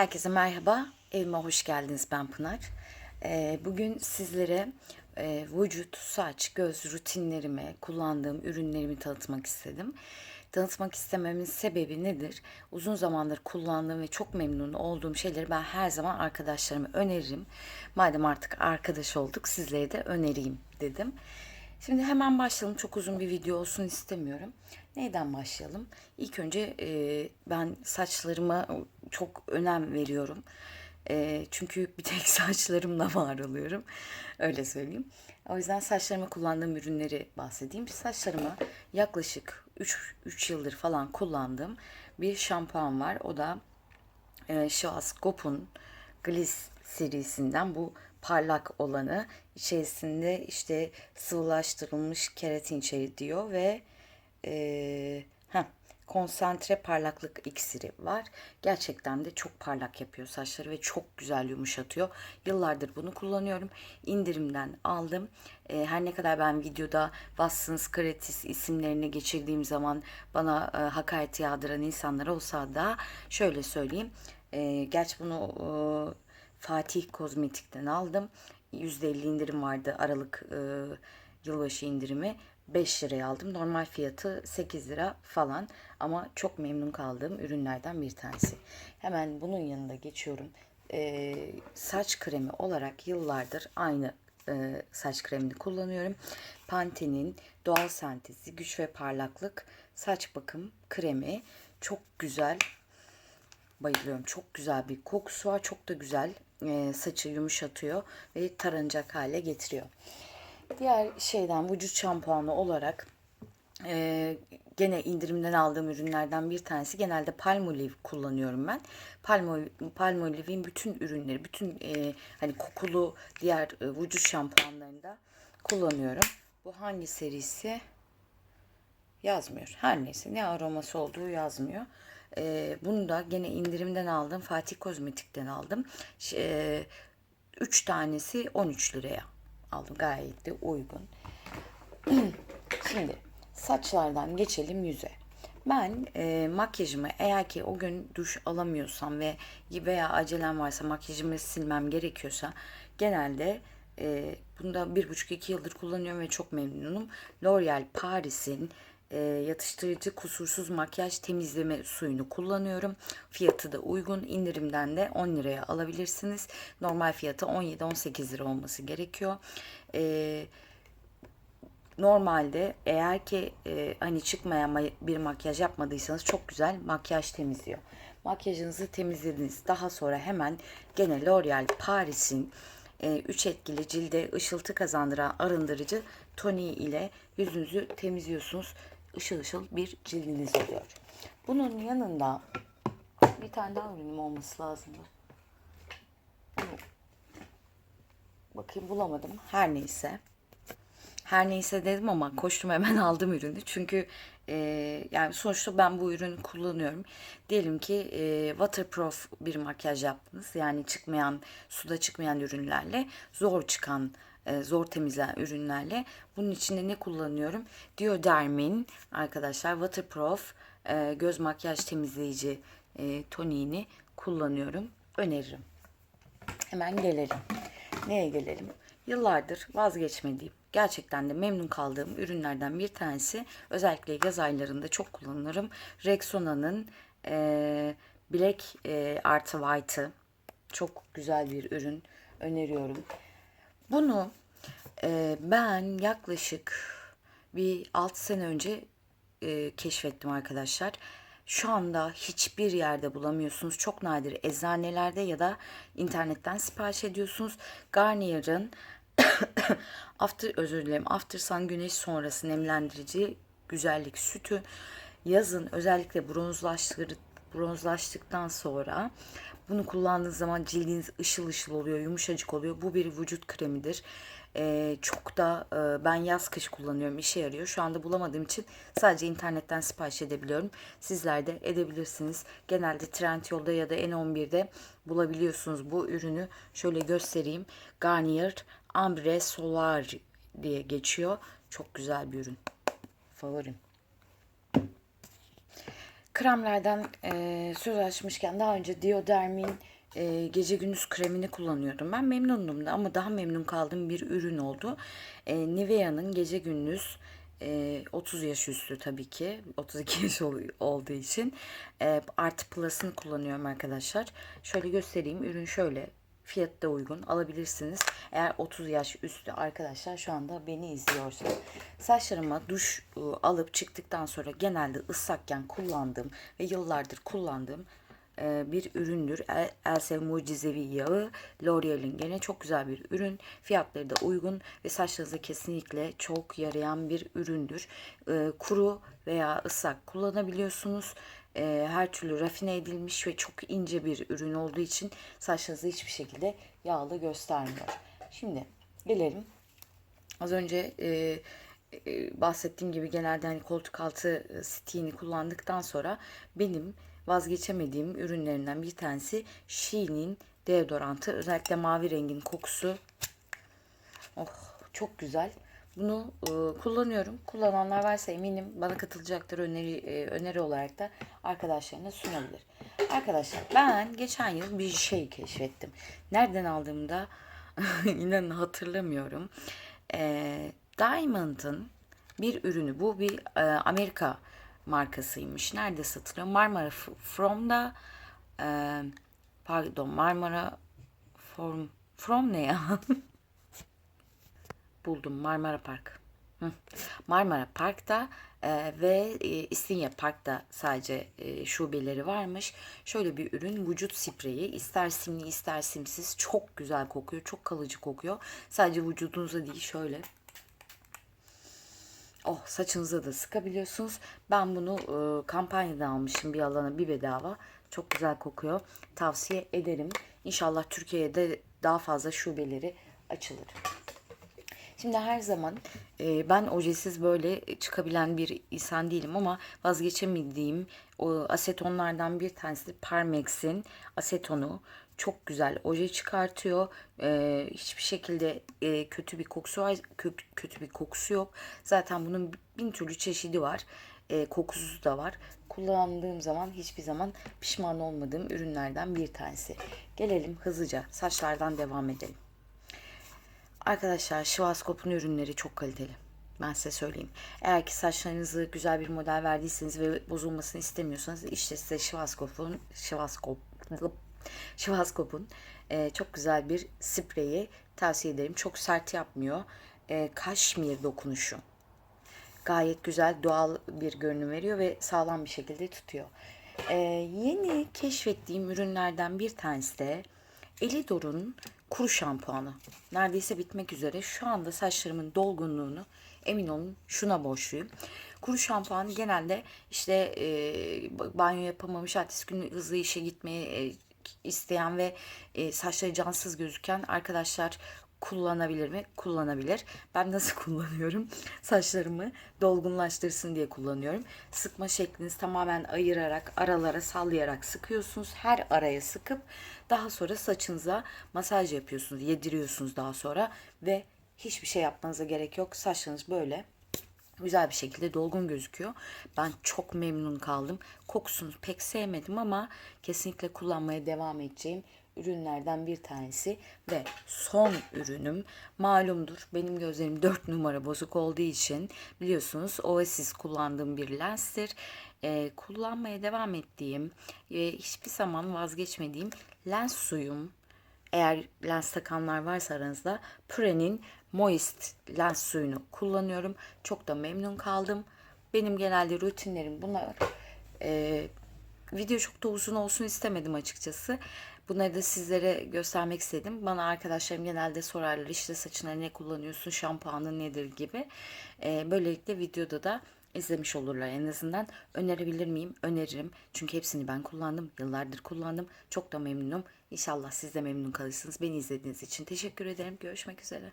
Herkese merhaba, evime hoş geldiniz. Ben Pınar. Ee, bugün sizlere e, vücut, saç, göz rutinlerimi, kullandığım ürünlerimi tanıtmak istedim. Tanıtmak istememin sebebi nedir? Uzun zamandır kullandığım ve çok memnun olduğum şeyleri ben her zaman arkadaşlarıma öneririm. Madem artık arkadaş olduk, sizlere de önereyim dedim. Şimdi hemen başlayalım. Çok uzun bir video olsun istemiyorum. Neyden başlayalım? İlk önce e, ben saçlarıma çok önem veriyorum. E, çünkü bir tek saçlarımla var oluyorum. Öyle söyleyeyim. O yüzden saçlarıma kullandığım ürünleri bahsedeyim. Saçlarıma yaklaşık 3, 3 yıldır falan kullandığım bir şampuan var. O da e, Schwarzkopf'un Gliss serisinden bu parlak olanı içerisinde işte sıvılaştırılmış keratin içeri diyor ve e, heh, konsantre parlaklık iksiri var. Gerçekten de çok parlak yapıyor saçları ve çok güzel yumuşatıyor. Yıllardır bunu kullanıyorum. İndirimden aldım. E, her ne kadar ben videoda Watsons, Cretis isimlerini geçirdiğim zaman bana e, hakaret yağdıran insanlar olsa da şöyle söyleyeyim. E, gerçi bunu e, Fatih Kozmetik'ten aldım. %50 indirim vardı Aralık e, yılbaşı indirimi. 5 liraya aldım. Normal fiyatı 8 lira falan ama çok memnun kaldığım ürünlerden bir tanesi. Hemen bunun yanında geçiyorum. E, saç kremi olarak yıllardır aynı e, saç kremini kullanıyorum. Pantene'in doğal sentezi güç ve parlaklık saç bakım kremi çok güzel bayılıyorum. Çok güzel bir kokusu var. Çok da güzel e, saçı yumuşatıyor ve taranacak hale getiriyor. Diğer şeyden vücut şampuanı olarak e, gene indirimden aldığım ürünlerden bir tanesi genelde Palmolive kullanıyorum ben. Palmolive, Palmolive'in bütün ürünleri, bütün e, hani kokulu diğer e, vücut şampuanlarında kullanıyorum. Bu hangi serisi? Yazmıyor. Her neyse ne aroması olduğu yazmıyor. E, bunu da gene indirimden aldım. Fatih Kozmetik'ten aldım. E, 3 tanesi 13 liraya aldım. Gayet de uygun. Şimdi saçlardan geçelim yüze. Ben e, makyajımı eğer ki o gün duş alamıyorsam ve veya acelem varsa makyajımı silmem gerekiyorsa genelde e, bir buçuk iki yıldır kullanıyorum ve çok memnunum. L'Oreal Paris'in e, yatıştırıcı kusursuz makyaj temizleme suyunu kullanıyorum. Fiyatı da uygun. indirimden de 10 liraya alabilirsiniz. Normal fiyatı 17-18 lira olması gerekiyor. E, normalde eğer ki e, hani çıkmayan bir makyaj yapmadıysanız çok güzel makyaj temizliyor. Makyajınızı temizlediniz. Daha sonra hemen gene L'Oreal Paris'in 3 etkili cilde ışıltı kazandıran arındırıcı toniği ile yüzünüzü temizliyorsunuz ışıl ışıl bir cildiniz oluyor. Bunun yanında bir tane daha ürünüm olması lazımdı. Bakayım bulamadım. Her neyse. Her neyse dedim ama koştum hemen aldım ürünü. Çünkü e, yani sonuçta ben bu ürünü kullanıyorum. Diyelim ki e, waterproof bir makyaj yaptınız. Yani çıkmayan, suda çıkmayan ürünlerle zor çıkan zor temizleyen ürünlerle. Bunun içinde ne kullanıyorum? Diodermin arkadaşlar waterproof e, göz makyaj temizleyici e, toniğini kullanıyorum. Öneririm. Hemen gelelim. Neye gelelim? Yıllardır vazgeçmediğim, gerçekten de memnun kaldığım ürünlerden bir tanesi. Özellikle yaz aylarında çok kullanırım. Rexona'nın e, Black e, artı White'ı. Çok güzel bir ürün. Öneriyorum. Bunu e, ben yaklaşık bir 6 sene önce e, keşfettim arkadaşlar. Şu anda hiçbir yerde bulamıyorsunuz. Çok nadir eczanelerde ya da internetten sipariş ediyorsunuz. Garnier'ın After özür dilerim. After Sun güneş sonrası nemlendirici güzellik sütü yazın özellikle bronzlaştır bronzlaştıktan sonra bunu kullandığınız zaman cildiniz ışıl ışıl oluyor, yumuşacık oluyor. Bu bir vücut kremidir. Ee, çok da e, ben yaz kış kullanıyorum işe yarıyor. Şu anda bulamadığım için sadece internetten sipariş edebiliyorum. Sizler de edebilirsiniz. Genelde Trendyol'da ya da N11'de bulabiliyorsunuz bu ürünü. Şöyle göstereyim. Garnier Ambre Solar diye geçiyor. Çok güzel bir ürün. Favorim. Kremlerden e, söz açmışken daha önce Dioderm'in e, gece gündüz kremini kullanıyordum. Ben memnundum da ama daha memnun kaldığım bir ürün oldu. E, Nivea'nın gece gündüz e, 30 yaş üstü tabii ki 32 yaş ol- olduğu için e, Art Plus'ını kullanıyorum arkadaşlar. Şöyle göstereyim. Ürün şöyle. Fiyatı da uygun. Alabilirsiniz. Eğer 30 yaş üstü arkadaşlar şu anda beni izliyorsa. Saçlarıma duş e, alıp çıktıktan sonra genelde ıslakken kullandığım ve yıllardır kullandığım bir üründür. El- Else Mucizevi Yağı L'Oreal'in gene çok güzel bir ürün. Fiyatları da uygun ve saçlarınıza kesinlikle çok yarayan bir üründür. E, Kuru veya ıslak kullanabiliyorsunuz. E, Her türlü rafine edilmiş ve çok ince bir ürün olduğu için saçlarınızı hiçbir şekilde yağlı göstermiyor. Şimdi gelelim Az önce e, e, bahsettiğim gibi genelde hani koltuk altı e, stiğini kullandıktan sonra benim vazgeçemediğim ürünlerinden bir tanesi Shein'in deodorantı. Özellikle mavi rengin kokusu. Oh çok güzel. Bunu e, kullanıyorum. Kullananlar varsa eminim bana katılacaktır öneri e, öneri olarak da arkadaşlarına sunabilir. Arkadaşlar ben geçen yıl bir şey keşfettim. Nereden aldığımda inanın hatırlamıyorum. E, Diamond'ın bir ürünü. Bu bir e, Amerika markasıymış. Nerede satılıyor? Marmara From'da e, pardon Marmara From From ne ya? buldum Marmara Park. Marmara Park'ta e, ve e, İstinye Park'ta sadece e, şubeleri varmış. Şöyle bir ürün vücut spreyi ister simli ister simsiz çok güzel kokuyor. Çok kalıcı kokuyor. Sadece vücudunuza değil şöyle Oh saçınıza da sıkabiliyorsunuz. Ben bunu e, kampanyada almışım bir alana bir bedava. Çok güzel kokuyor. Tavsiye ederim. İnşallah Türkiye'de daha fazla şubeleri açılır. Şimdi her zaman e, ben ojesiz böyle çıkabilen bir insan değilim ama vazgeçemediğim o asetonlardan bir tanesi Parmex'in asetonu. Çok güzel oje çıkartıyor. E, hiçbir şekilde e, kötü bir kokusu var, kö- kötü bir kokusu yok. Zaten bunun bin türlü çeşidi var. E, kokusu da var. Kullandığım zaman hiçbir zaman pişman olmadığım ürünlerden bir tanesi. Gelelim hızlıca saçlardan devam edelim. Arkadaşlar Schwarzkopf'un ürünleri çok kaliteli. Ben size söyleyeyim. Eğer ki saçlarınızı güzel bir model verdiyseniz ve bozulmasını istemiyorsanız işte size Schwarzkopf'un Schwarzkopf Schwarzkopf'un e, çok güzel bir spreyi tavsiye ederim. Çok sert yapmıyor. E, kaşmir dokunuşu. Gayet güzel doğal bir görünüm veriyor ve sağlam bir şekilde tutuyor. Ee, yeni keşfettiğim ürünlerden bir tanesi de Elidor'un kuru şampuanı. Neredeyse bitmek üzere. Şu anda saçlarımın dolgunluğunu emin olun şuna borçluyum. Kuru şampuan genelde işte e, banyo yapamamış, ertesi gün hızlı işe gitmeyi e, isteyen ve e, saçları cansız gözüken arkadaşlar kullanabilir mi? Kullanabilir. Ben nasıl kullanıyorum? Saçlarımı dolgunlaştırsın diye kullanıyorum. Sıkma şekliniz tamamen ayırarak, aralara sallayarak sıkıyorsunuz. Her araya sıkıp daha sonra saçınıza masaj yapıyorsunuz, yediriyorsunuz daha sonra ve hiçbir şey yapmanıza gerek yok. Saçlarınız böyle güzel bir şekilde dolgun gözüküyor. Ben çok memnun kaldım. Kokusunu pek sevmedim ama kesinlikle kullanmaya devam edeceğim ürünlerden bir tanesi ve son ürünüm malumdur. Benim gözlerim 4 numara bozuk olduğu için biliyorsunuz Oasis kullandığım bir lenstir. Ee, kullanmaya devam ettiğim ve hiçbir zaman vazgeçmediğim lens suyum eğer lens takanlar varsa aranızda Pure'nin Moist lens suyunu kullanıyorum. Çok da memnun kaldım. Benim genelde rutinlerim bunlar. Ee, video çok da uzun olsun istemedim açıkçası. Bunları da sizlere göstermek istedim. Bana arkadaşlarım genelde sorarlar işte saçına ne kullanıyorsun, şampuanın nedir gibi. Ee, böylelikle videoda da izlemiş olurlar en azından. Önerebilir miyim? Öneririm. Çünkü hepsini ben kullandım. Yıllardır kullandım. Çok da memnunum. İnşallah siz de memnun kalırsınız. Beni izlediğiniz için teşekkür ederim. Görüşmek üzere.